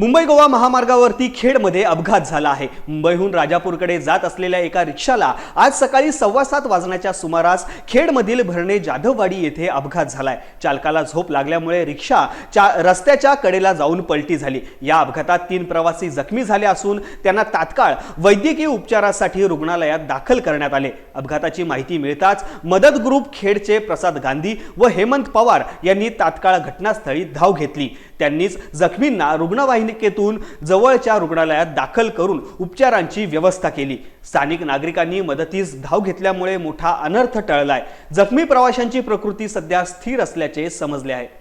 मुंबई गोवा महामार्गावरती खेडमध्ये अपघात झाला आहे. मुंबईहून राजापूरकडे जात असलेल्या एका रिक्षाला आज सकाळी सव्वा सात वाजण्याच्या सुमारास खेडमधील भरणे जाधववाडी येथे अपघात झालाय. चालकाला झोप लागल्यामुळे रिक्षा चा रस्त्याच्या कडेला जाऊन पलटी झाली. या अपघातात तीन प्रवासी जखमी झाले असून त्यांना तात्काळ वैद्यकीय उपचारासाठी रुग्णालयात दाखल करण्यात आले. अपघाताची माहिती मिळताच मदत ग्रुप खेडचे प्रसाद गांधी व हेमंत पवार यांनी तात्काळ घटनास्थळी धाव घेतली. त्यांनीच जखमींना रुग्णवाहिनी महापालिकेतून जवळच्या रुग्णालयात दाखल करून उपचारांची व्यवस्था केली स्थानिक नागरिकांनी मदतीस धाव घेतल्यामुळे मोठा अनर्थ टळलाय जखमी प्रवाशांची प्रकृती सध्या स्थिर असल्याचे समजले आहे